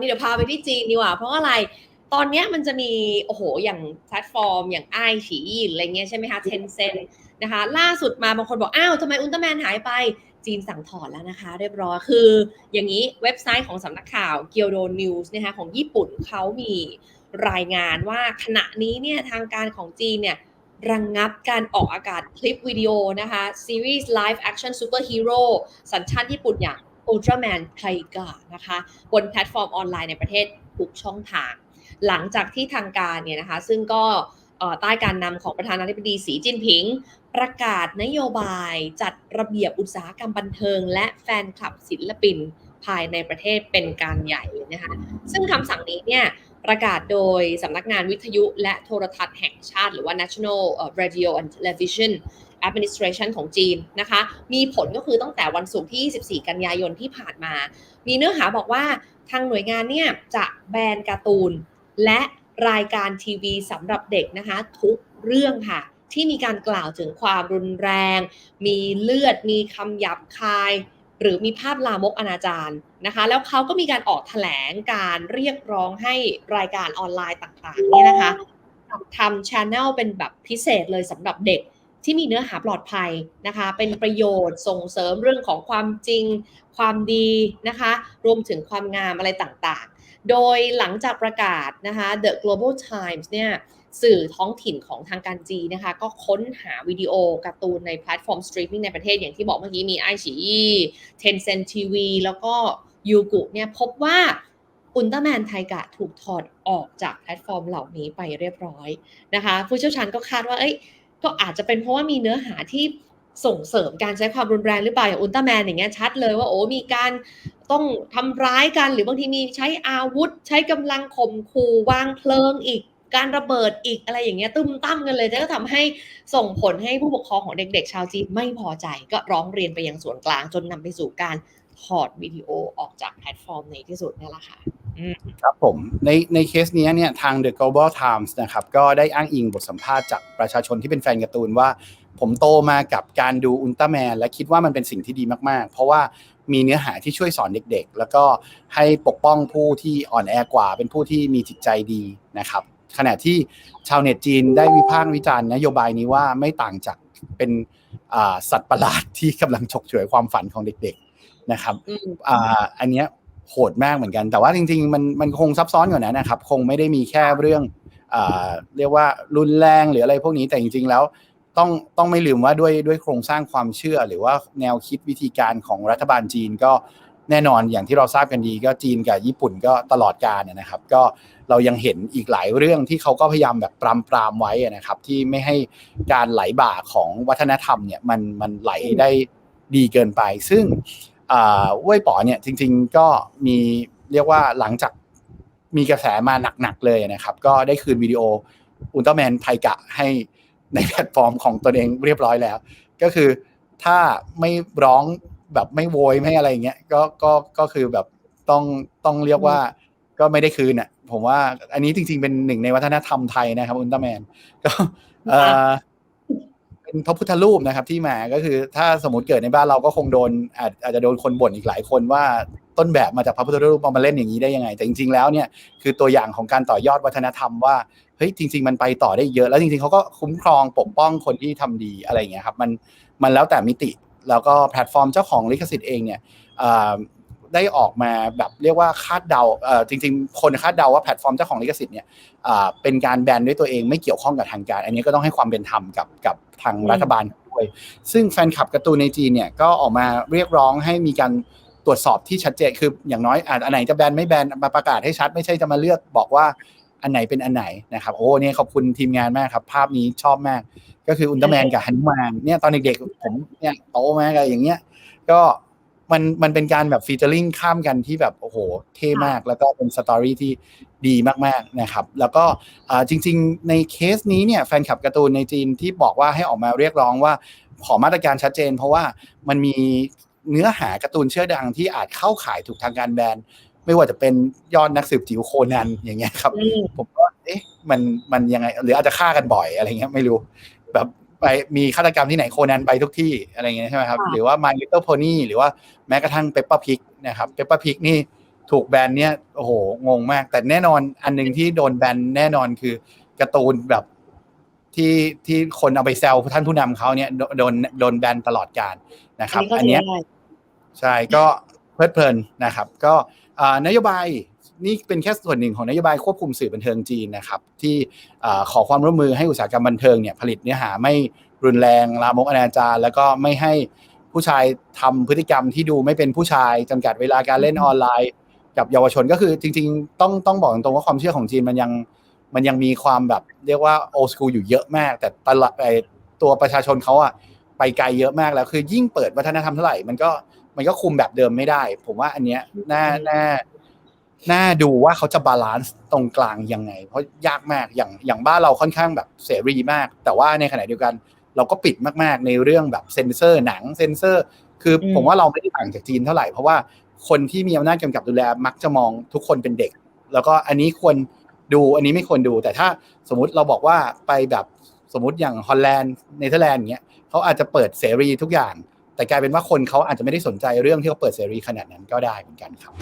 นี่เดี๋ยวพาไปที่จีนดีกว่า เพราะอะไร ตอนเนี้ยมันจะมี โอ้โห อย่างแพลตฟอร์ม อย่างไอฉีอีอะไรเงี้ยใช่ไหมคะ เทนเซ็นนะคะ ล่าสุดมาบางคนบอก อ้าวทำไมอุลตร้าแมนหายไป จีนสั่งถอนแล้วนะคะ เรียบร้อย คือ อย่างนี้เว็บไซต์ของสำนักข่าวเกียวโดนิวส์นะคะของญี่ปุ่นเขามีรายงานว่าขณะนี้เนี่ยทางการของจีนเนี่ยระงงับการออกอากาศคลิปวิดีโอนะคะซีรีส์ Live Action Superhero สัญชาติญี่ปุ่นอย่าง Ultraman Tiger นะคะ บนแพลตฟอร์มออนไลน์ในประเทศทุกช่องทาง หลังจากที่ทางการเนี่ยนะคะ ซึ่งก็ใต้การนำของประธานาธิบดีสีจิ้นผิง ประกาศนโยบายจัดระเบียบอุตสาหกรรมบันเทิง และแฟนคลับศิลปินภายในประเทศเป็นการใหญ่นะคะ ซึ่งคำสั่งนี้เนี่ยประกาศโดยสำนักงานวิทยุและโทรทัศน์แห่งชาติหรือว่า National Radio and Television Administration ของจีนนะคะ มีผลก็คือตั้งแต่วันศุกร์ที่ 24 กันยายนที่ผ่านมา มีเนื้อหาบอกว่าทางหน่วยงานเนี่ยจะแบนการ์ตูน และรายการทีวีสำหรับเด็กนะคะ ทุกเรื่องค่ะ ที่มีการกล่าวถึงความรุนแรง มีเลือด มีคำหยาบคาย หรือมีภาพลามกอนาจารนะคะ แล้วเขาก็มีการออกแถลงการเรียกร้องให้รายการออนไลน์ต่างๆเนี่ยนะคะทำช ANNEL เป็นแบบพิเศษเลยสำหรับเด็ก ที่มีเนื้อหาปลอดภัยนะคะ เป็นประโยชน์ส่งเสริมเรื่องของความจริง ความดีนะคะ รวมถึงความงามอะไรต่างๆ โดยหลังจากประกาศนะคะ The Global Times เนี่ยสื่อท้องถิ่นของทางการจีนนะคะ ก็ค้นหาวิดีโอการ์ตูนในแพลตฟอร์มสตรีมมิ่งในประเทศอย่างที่บอกเมื่อกี้มีไอฉีอี Tencent TV แล้วก็ยูกุเนี่ยพบว่าอุลตร้าแมนไทกะถูกถอดออกจากแพลตฟอร์มเหล่านี้ไปเรียบร้อยนะคะ ผู้เชี่ยวชาญก็คาดว่าเอ้ย ก็อาจจะเป็นเพราะว่ามีเนื้อหาที่ส่งเสริมการใช้ความรุนแรงหรือเปล่าอย่างอุลตร้าแมนอย่างเงี้ยชัดเลยว่าโอ้มีการต้องทำร้ายกัน หรือบางทีมีใช้อาวุธ ใช้กำลังข่มขู่วางเพลิงอีกการระเบิดอีกอะไรอย่างเงี้ยตุ้มตั้มกันเลยก็ทำให้ส่งผลให้ผู้ปกครองของเด็กๆ ชาวจีนไม่พอใจ ก็ร้องเรียนไปยังส่วนกลางจนนำไปสู่การถอดวิดีโอออกจากแพลตฟอร์มในที่สุดนี่แหละค่ะ ครับผมในในเคสนี้เนี่ยทาง The Global Times นะครับก็ได้อ้างอิงบทสัมภาษณ์จากประชาชนที่เป็นแฟนการ์ตูนว่า ผมโตมากับการดูอุลตร้าแมนและคิดว่ามันเป็นสิ่งที่ดีมาก ๆ เพราะว่ามีเนื้อหาที่ช่วยสอนเด็กๆ แล้วก็ให้ปกป้องผู้ที่อ่อนแอกว่า เป็นผู้ที่มีจิตใจดีนะครับ ขณะที่ชาวเน็ตจีนได้วิพากษ์วิจารณ์นโยบายนี้ว่าไม่ต่างจากเป็นสัตว์ประหลาดที่กำลังฉกฉวยความฝันของเด็กๆนะครับอันเนี้ย โหดมากเหมือนกัน แต่ว่าจริง ๆ มันมันคงซับซ้อนกว่านั้นนะครับ คงไม่ได้มีแค่เรื่องเรียกว่ารุนแรงหรืออะไรพวกนี้แต่จริง ๆ แล้วต้องต้องไม่ลืมว่าด้วยด้วยโครงสร้างความเชื่อ หรือว่าแนวคิดวิธีการของรัฐบาลจีนก็แน่นอนอย่างที่เราทราบกันดีก็จีนกับญี่ปุ่นก็ตลอดกาลนะครับ ก็เรายังเห็นอีกหลายเรื่องที่เขาก็พยายามแบบปรามปรามไว้นะครับ ที่ไม่ให้การไหลบ่าของวัฒนธรรมเนี่ยมันมันไหลได้ดีเกินไป ซึ่ง เว่ยป๋อเนี่ยจริง ๆ ก็มีเรียกว่าหลังจากมีกระแสมาหนักๆเลยนะครับ ก็ได้คืนวิดีโออุลตร้าแมนไทกะให้ในแพลตฟอร์มของตัวเองเรียบร้อยแล้ว ก็คือถ้าไม่ร้องแบบไม่โวยไม่อะไรเงี้ยก็ก็ก็คือแบบต้องต้องเรียกว่าก็ไม่ได้คืนอะ ผมว่าอันนี้จริง ๆ เป็นหนึ่งในวัฒนธรรมไทยนะครับอุลตร้าแมนก็ เป็นพระพุทธรูปนะครับที่มาก็คือถ้าสมมติเกิดในบ้านเราก็คงโดนอาจอาจจะโดนคนบ่นอีกหลายคนว่าต้นแบบมาจากพระพุทธรูปมาเล่นอย่างนี้ได้ยังไง แต่จริง ๆแล้วเนี่ยคือตัวอย่างของการต่อยอดวัฒนธรรมว่าเฮ้ยจริง ๆ มันไปต่อได้เยอะแล้วจริงๆเขาก็คุ้มครองปกป้องคนที่ทำดีอะไรอย่างเงี้ยครับมันมันแล้วแต่มิติแล้วก็แพลตฟอร์มเจ้าของลิขสิทธิ์เองเนี่ย ได้ออกมาแบบเรียกว่าคาดเดาจริง ๆ คนคาดเดาว่าแพลตฟอร์มเจ้าของลิขสิทธิ์เนี่ยเป็นการแบนด้วยตัวเองไม่เกี่ยวข้องกับทางการ อันนี้ก็ต้องให้ความเป็นธรรมกับกับทางรัฐบาลด้วย ซึ่งแฟนคลับการ์ตูนในจีนเนี่ยก็ออกมาเรียกร้องให้มีการตรวจสอบที่ชัดเจนคืออย่างน้อยอันไหนจะแบนไม่แบนมาประกาศให้ชัด ไม่ใช่จะมาเลือกบอกว่าอันไหนเป็นอันไหนนะครับโอ้เนี่ยขอบคุณทีมงานมากครับ ภาพนี้ชอบมาก ก็คืออุลตร้าแมนกับฮันุมานเนี่ยตอนเด็กๆผมเนี่ยโตมากอะไรอย่างเงี้ยก็ มันมันเป็นการแบบฟีเจอริงข้ามกันที่แบบโอ้โหเท่มาก แล้วก็เป็นสตอรี่ที่ดีมากๆนะครับ แล้วก็จริง ๆ ในเคสนี้เนี่ยแฟนคลับการ์ตูนในจีนที่บอกว่าให้ออกมาเรียกร้องว่าขอมาตรการชัดเจน เพราะว่ามันมีเนื้อหาการ์ตูนเชื่อดังที่อาจเข้าข่ายถูกทางการแบนไม่ว่าจะเป็นยอดนักสืบจิ๋วโคนันอย่างเงี้ยครับ ผมก็เอ๊ะมันมันยังไงหรืออาจจะฆ่ากันบ่อยอะไรเงี้ยไม่รู้แบบ ไปมีฆาตกรรมที่ไหนโคนันไปทุกที่อะไรเงี้ยใช่ไหมครับหรือว่า My Little Pony หรือว่าแม้กระทั่งเปปเปอร์พิกนะครับเปปเปอร์พิกนี่ถูกแบนเนี่ยโอ้โหงงมาก แต่แน่นอนอันหนึ่งที่โดนแบนแน่นอนคือการ์ตูนแบบที่ที่คนเอาไปแซวท่านผู้นำเขาเนี่ยโดโดนโดนแบนตลอดการนะครับ อัอันนนี้เนี้เข้ายใจได้ใช่ก็เพลิดเพลินนะครับ ก็อ่านโยบาย นี่เป็นแค่ส่วนหนึ่งของนโยบายควบคุมสื่อบันเทิงจีนนะครับที่ขอความร่วมมือให้อุตสาหกรรมบันเทิงเนี่ยผลิตเนื้อหาไม่รุนแรงลามกอนาจารแล้วก็ไม่ให้ผู้ชายทำพฤติกรรมที่ดูไม่เป็นผู้ชายจำกัดเวลาการเล่นออนไลน์ กับเยาวชนก็คือจริง ๆ ต้องต้องบอกตรงๆว่าความเชื่อของจีนมันยังมันยังมีความแบบเรียกว่าโอ s คูลอยู่เยอะมาก แต่ตลาดตัวประชาชนเขาอะไปไกลเยอะมากแล้วคือยิ่งเปิดวัฒนธรรมเท่าไหร่มันก็มันก็คุมแบบเดิมไม่ได้ ผมว่าอันเนี้ยน่าน่า น่าดูว่าเขาจะบาลานซ์ตรงกลางยังไง เพราะยากมากอย่างอย่างบ้านเราค่อนข้างแบบเสรีมาก แต่ว่าในขณะเดียวกัน เราก็ปิดมากๆ ในเรื่องแบบเซ็นเซอร์หนังเซ็นเซอร์ คืออมผมว่าเราไม่ได้ต่างจากจีนเท่าไหร่เพราะว่าคนที่มีอำนาจกำกับดูแลมักจะมองทุกคนเป็นเด็ก แล้วก็อันนี้ควรดูอันนี้ไม่ควรดู แต่ถ้าสมมุติเราบอกว่าไปแบบสมมติอย่างฮอลแลนด์เนเธอร์แลนด์อย่างเงี้ยเขาอาจจะเปิดเสรีทุกอย่าง แต่กลายเป็นว่าคนเขาอาจจะไม่ได้สนใจเรื่องที่เขาเปิดเสรีขนาดนั้นก็ได้เหมือนกันครับ